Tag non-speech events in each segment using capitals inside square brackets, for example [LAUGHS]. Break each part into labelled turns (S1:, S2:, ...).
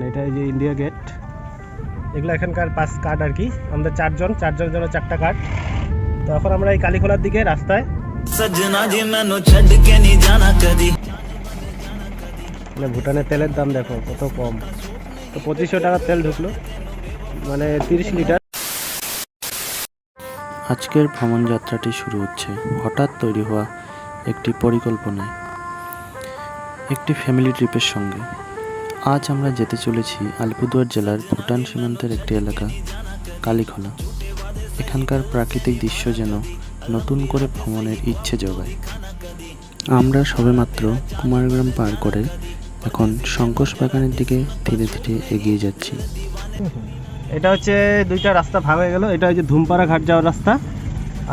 S1: তাহলে এটা এই যে ইন্ডিয়া গেট এগুলো এখানকার পাঁচ কার্ড আর কি। আমাদের চারজন চারজন জন্য চারটা কার্ড তো এখন আমরা এই কালীখোলার দিকে রাস্তায়। মানে ভুটানের তেলের দাম দেখো কত কম। তো পঁচিশশো টাকার তেল ঢুকলো। মানে তিরিশ লিটার।
S2: আজকের ভ্রমণ যাত্রাটি শুরু হচ্ছে হঠাৎ তৈরি হওয়া একটি পরিকল্পনায়। একটি ফ্যামিলি ট্রিপের সঙ্গে। আজ আমরা যেতে চলেছি আলিপুরদুয়ার জেলার ভুটান সীমান্তের একটি এলাকা, কালীখোলা। এখানকার প্রাকৃতিক দৃশ্য যেন নতুন করে ভ্রমণের ইচ্ছে জোগায়। আমরা সবেমাত্র কুমারগ্রাম পার করে এখন শঙ্কস বাগানের দিকে ধীরে ধীরে এগিয়ে যাচ্ছি।
S1: এটা হচ্ছে দুইটা রাস্তা ভাগ হয়ে গেল। এটা হচ্ছে ধুমপাড়া ঘাট যাওয়ার রাস্তা।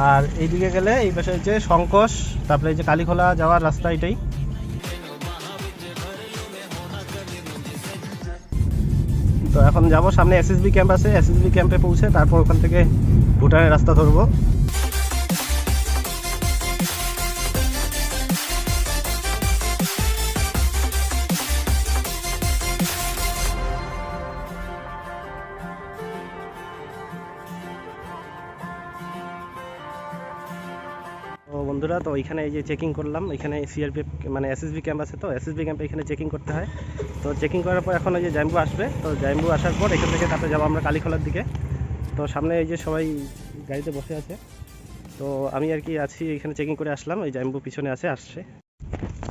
S1: আর এইদিকে গেলে এই পাশে হচ্ছে শঙ্কস তারপরে এই যে কালীখোলা যাওয়ার রাস্তা এটাই। তো এখন যাব সামনে এসএসবি ক্যাম্প আছে এসএসবি ক্যাম্পে পৌঁছে তারপর ওখান থেকে ভুটানের রাস্তা ধরবো। বন্ধুরা তো এখানে এই যে চেকিং করলাম। এখানে সিআরপিএফ মানে এসএসবি ক্যাম্প আছে তো? এসএসবি ক্যাম্পে এখানে চেকিং করতে হয়। তো চেকিং করার পর এখন এই যে জাম্বু আসবে। তো জাম্বু আসার পর এখান থেকে তারপরে যাব আমরা কালীখোলার দিকে। তো সামনে এই যে সবাই গাড়িতে বসে আছে। তো আমি আর কি আছি এখানে চেকিং করে আসলাম। এই জাম্বু পিছনে আছে আসছে।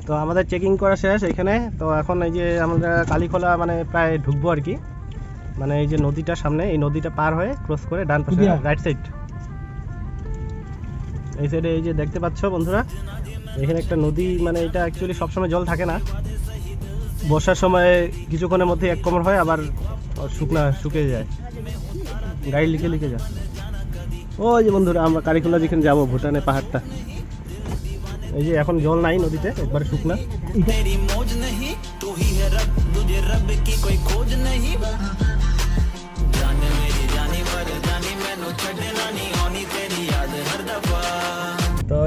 S1: তো আমাদের চেকিং করা শেষ এখানে। তো এখন এই যে আমরা কালীখোলা মানে প্রায় ঢুকবো আর কি। মানে এই যে নদীটা সামনে এই নদীটা পার হয়ে ক্রস করে ডান পাশে রাইট সাইড এই সাইডে এই যে দেখতে পাচ্ছ বন্ধুরা, এখানে একটা নদী মানে এটা অ্যাকচুয়ালি সবসময় জল থাকে না। বর্ষার সময় কিছুক্ষণের মধ্যে এক কমর হয়, আবার শুকনা, শুকিয়ে যায়। গাড়ি লিখে লিখে যায়। ওই যে বন্ধুরা, আমরা কারিকুলা যেখানে যাব ভুটানে পাহাড়টা। এই যে এখন জল নাই নদীতে, একবারে শুকনা। [LAUGHS]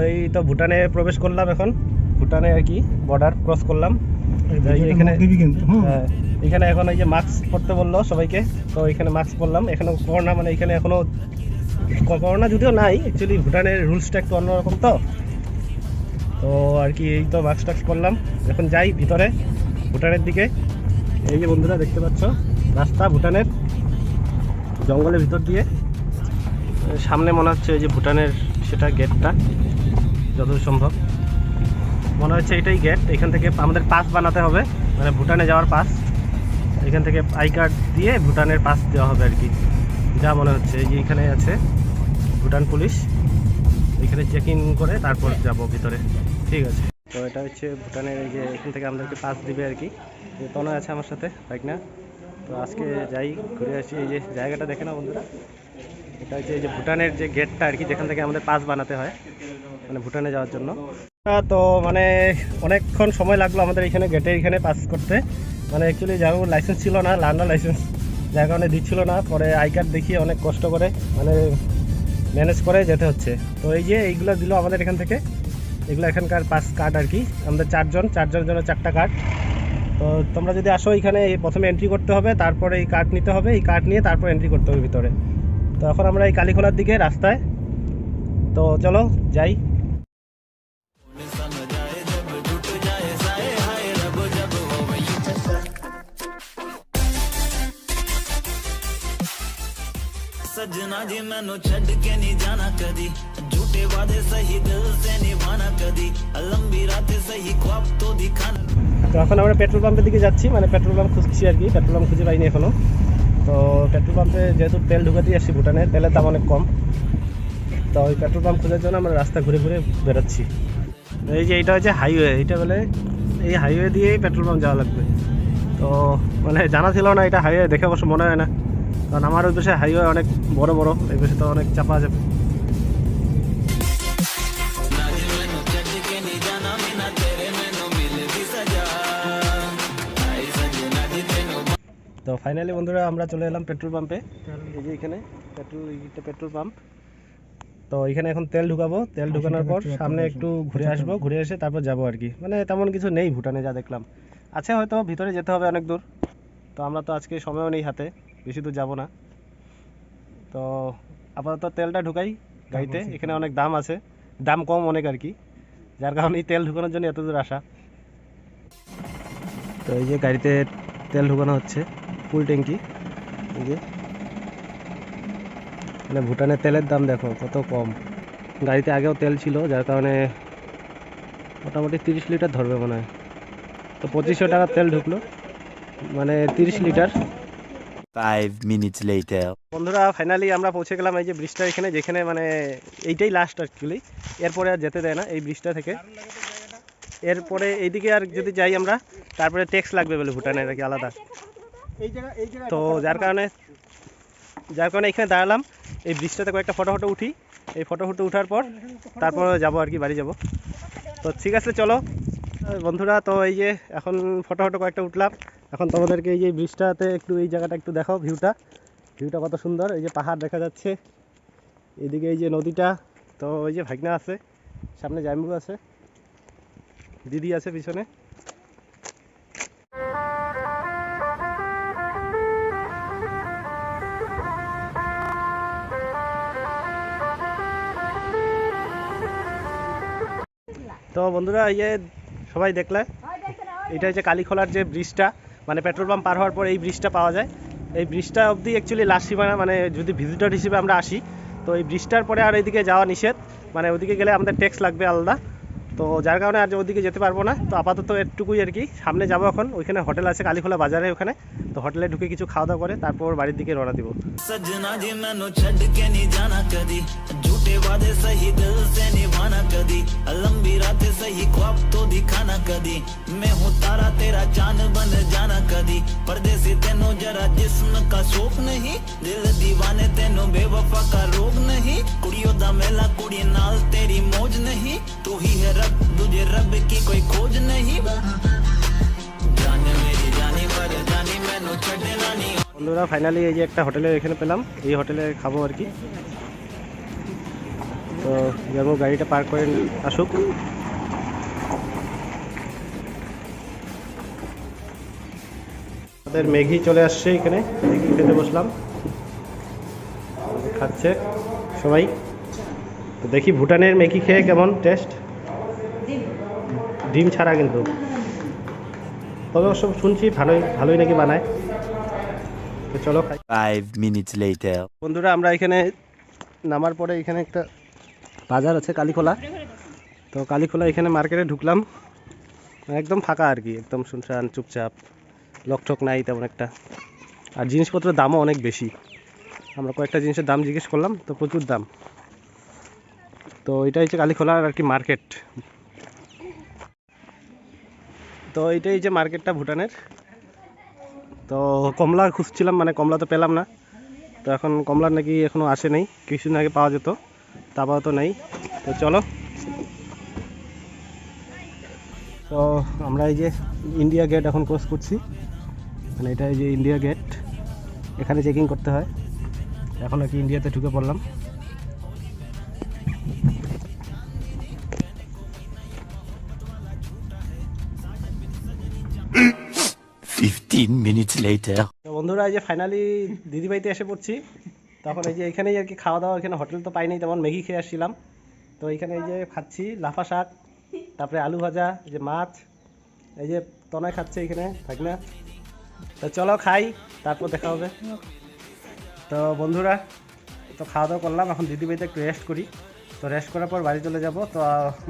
S1: এই তো ভুটানে প্রবেশ করলাম এখন। ভুটানে আর কি বর্ডার ক্রস করলাম। এখানে হ্যাঁ, এখানে এখন এই যে মাস্ক পরতে বলল সবাইকে তো এখানে মাস্ক পরলাম। এখানে করোনা মানে এখানে এখনও করোনা যদিও নাই অ্যাকচুয়ালি ভুটানের রুলসটা একটু অন্যরকম তো। তো আর কি এই তো মাস্ক টাস্ক করলাম। এখন যাই ভিতরে ভুটানের দিকে। এই যে বন্ধুরা দেখতে পাচ্ছ রাস্তা ভুটানের জঙ্গলের ভিতর দিয়ে। সামনে মনে হচ্ছে ওই যে ভুটানের সেটা গেটটা যতদূর সম্ভব। মনে হচ্ছে এটাই গেট এখান থেকে আমাদের পাস বানাতে হবে। মানে ভুটানে যাওয়ার পাস এখান থেকে আই কার্ড দিয়ে ভুটানের পাস দেওয়া হবে আর কি। যা মনে হচ্ছে। এই যে এখানে আছে ভুটান পুলিশ। এখানে চেক ইন করে তারপর যাব ভিতরে। ঠিক আছে। তো এটা হচ্ছে ভুটানের এই যে এখান থেকে আমাদেরকে পাস দিবে আর কি। যে তনয় আছে আমার সাথে বাইক না তো আজকে যাই, ঘুরে আসি। এই যে জায়গাটা দেখে না বন্ধুরা। এটা হচ্ছে এই যে ভুটানের যে গেটটা আর কি, যেখান থেকে আমাদের পাস বানাতে হয়। মানে ভুটানে যাওয়ার জন্য। তো মানে অনেকক্ষণ সময় লাগল আমাদের এখানে গেটে এখানে পাস করতে। মানে অ্যাকচুয়ালি যার লাইসেন্স ছিল না লার্নার লাইসেন্স যার কারণে দিচ্ছিল না। পরে আই কার্ড দেখিয়ে অনেক কষ্ট করে মানে ম্যানেজ করে যেতে হচ্ছে। তো এই যে এইগুলো দিল আমাদের এখান থেকে। এগুলো এখানকার পাস কার্ড আর কি। আমাদের চারজন, চারজনের জন্য চারটা কার্ড তো তোমরা যদি আসো এখানে প্রথমে এন্ট্রি করতে হবে, তারপরে এই কার্ড নিতে হবে, এই কার্ড নিয়ে তারপর এন্ট্রি করতে হবে ভিতরে। তো এখন আমরা এই কালীখোলার দিকে রাস্তায়। তো চলো যাই।
S3: सजना जी मैनू छड़ के नहीं जाना कदी झूठे वादे सही दिल से निभाना कदी लंबी रातें सही ख्वाब तो दिखाना
S1: তো এখন আমরা পেট্রোল পাম্পের দিকে যাচ্ছি মানে পেট্রোল পাম্প খুঁজছি আর কি পেট্রোল পাম্প খুঁজে পাইনি এখনো তো পেট্রোল পাম্পে যেহেতু তেল ঢুকাতে আসছি ভুটানে তেলের দাম অনেক কম তো ওই পেট্রোল পাম্প খোঁজার জন্য আমরা রাস্তা ঘুরে ঘুরে বেরোচ্ছি তো এই যে এটা হচ্ছে হাইওয়ে এটা বলে এই হাইওয়ে দিয়েই পেট্রোল পাম্প যাওয়া লাগবে তো মানে জানা ছিল না এটা হাইওয়ে দেখে অবশ্য মনে হয় না কারণ আমার ওই পেশায় হাইওয়ে অনেক বড় বড় এই পেশে তো অনেক চাপা
S3: আছে
S1: তো ফাইনালি বন্ধুরা আমরা চলে এলাম পেট্রোল পাম্পে এই যে এখানে পেট্রোল পেট্রোল পাম্প তো এখানে এখন তেল ঢুকাবো। তেল ঢুকানোর পর সামনে একটু ঘুরে আসব। ঘুরে এসে তারপর যাব আর কি। মানে তেমন কিছু নেই ভুটানে যা দেখলাম। আছে হয়তো ভিতরে যেতে হবে অনেক দূর। তো আমরা তো আজকে সময়ও নেই হাতে। বেশি দূর যাব না। তো আপাতত তেলটা ঢুকাই গাড়িতে এখানে অনেক দাম আছে। দাম কম অনেক আর কি যার কারণে এই তেল ঢুকানোর জন্য এত দূর আসা। তো এই যে গাড়িতে তেল ঢুকানো হচ্ছে ফুল ট্যাঙ্কি এই যে। মানে ভুটানের তেলের দাম দেখো কত কম। গাড়িতে আগেও তেল ছিল যার কারণে মোটামুটি তিরিশ লিটার ধরবে মনে হয়। তো পঁচিশশো টাকার তেল ঢুকলো মানে তিরিশ লিটার।
S4: Five minutes later.
S1: বন্ধুরা ফাইনালি আমরা পৌঁছে গেলাম এই যে ব্রিজটা এখানে যেখানে মানে এইটাই লাস্ট অ্যাকচুয়ালি এরপরে আর যেতে দেয় না এই ব্রিজটা থেকে। এরপরে এইদিকে আর যদি যাই আমরা তারপরে ট্যাক্স লাগবে বলে ভুটানের আর কি আলাদা। তো যার কারণে যার কারণে এখানে দাঁড়ালাম। এই ব্রিজটাতে কয়েকটা ফটো ফটো উঠি। এই ফটো ফটো উঠার পর তারপর যাব আর কি বাড়ি যাব। তো ঠিক আছে চলো। বন্ধুরা, তো এই যে এখন ফটো ফটো কয়েকটা উঠলাম। এখন তোমাদেরকে এই যে ব্রিজটাতে একটু এই জায়গাটা একটু দেখো, ভিউটা। ভিউটা কত সুন্দর, এই যে পাহাড় দেখা যাচ্ছে। এদিকে এই যে নদীটা, তো ওই যে ভাগনা আছে, সামনে জাম্বু আছে, দিদি আছে পিছনে। তো বন্ধুরা, এই যে সবাই দেখলে? এটা হচ্ছে কালীখোলার যে ব্রিজটা মানে পেট্রোল পাম্প পার হওয়ার পর এই ব্রিজটা পাওয়া যায়। এই ব্রিজটা অবধি অ্যাকচুয়ালি লাস্ট সীমানা মানে যদি ভিজিটর হিসেবে আমরা আসি, তো এই ব্রিজটার পরে আর এইদিকে যাওয়া নিষেধ। মানে ওদিকে গেলে আমাদের ট্যাক্স লাগবে আলাদা। তো যার কারণে আর ওদিকে যেতে পারবো না তো আপাতত এটুকুই আর কি সামনে যাবো এখন ওইখানে হোটেল আছে কালীখোলা বাজারে ওখানে তো হোটেলে ঢুকে কিছু খাওয়া দাওয়া করে তারপর বাড়ির দিকে রওনা দিব
S3: सजना जी मैनू छड़ के नहीं जाना कदी झूठे वादे सही दिल से निभाना कदी लंबी रातें सही ख्वाब तो दिखाना कदी मैं हूँ तारा तेरा चांद बन जाना कदी परदेसी तेनू जरा जिस्म का शौक नहीं दिल दीवाने तेनू बेवफा का रोग नहीं कुड़ियों दा मेला कुड़ी नाल तेरी मौज नहीं तू ही है रब तुझे रब की कोई खोज नहीं जान मेरी जानी पर जानी मैनू छड़ना नहीं
S1: বন্ধুরা ফাইনালি এই যে একটা হোটেলে এখানে পেলাম এই হোটেলে খাবো আর কি তো যাবো গাড়িটা পার্ক করে আসুক আমাদের মেঘি চলে আসছে এখানে মেঘি খেতে বসলাম খাচ্ছে সবাই তো দেখি ভুটানের মেঘি খেয়ে কেমন টেস্ট ডিম ছাড়া কিন্তু। তবে অবশ্য শুনছি ভালোই ভালোই নাকি বানায়। তো চলো খাই।
S4: Five minutes later.
S1: বন্ধুরা আমরা এখানে নামার পরে এখানে একটা বাজার আছে কালীখোলা। তো কালীখোলা এখানে মার্কেটে ঢুকলাম। একদম ফাঁকা আর কি একদম শুনশান চুপচাপ লকঠক নাই তেমন একটা। আর জিনিসপত্রের দামও অনেক বেশি। আমরা কয়েকটা জিনিসের দাম জিজ্ঞেস করলাম তো প্রচুর দাম। তো এটা হচ্ছে কালীখোলার আর কি মার্কেট। তো এইটাই যে মার্কেটটা ভুটানের। তো কমলা খুঁজছিলাম মানে কমলা তো পেলাম না। তো এখন কমলার নাকি এখনও আসে নাই, কিছুদিন আগে পাওয়া যেত, তা তো নেই। তো চলো। তো আমরা এই যে ইন্ডিয়া গেট এখন ক্রস করছি। মানে এটা এই যে ইন্ডিয়া গেট। এখানে চেকিং করতে হয়। এখন আর কি ইন্ডিয়াতে ঢুকে পড়লাম।
S4: Minutes later.
S1: তো বন্ধুরা, এই যে ফাইনালি দিদিবাড়িতে এসে পড়ছি। তখন এই যে এখানেই আর কি খাওয়া দাওয়া, এখানে হোটেল তো পাইনি তেমন ম্যাগি খেয়ে আসছিলাম। তো এখানে এই যে খাচ্ছি লাফা শাক, তারপরে আলু ভাজা, এই যে মাছ, এই যে তনয় খাচ্ছে এখানে থাক না তো চলো খাই, তারপর দেখা হবে। তো বন্ধুরা, তো খাওয়া দাওয়া করলাম, এখন দিদিবাড়িতে একটু রেস্ট করি। তো রেস্ট করার পর বাড়ি চলে যাব। তো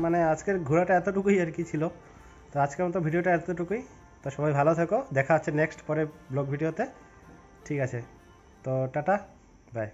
S1: মানে আজকের ঘোরাটা এতটুকুই আর কি ছিল। তো আজকের মতো ভিডিওটা এতটুকুই। তো সবাই ভালো থেকো। দেখা হচ্ছে নেক্সট পরে ব্লগ ভিডিওতে। ঠিক আছে। তো টাটা বাই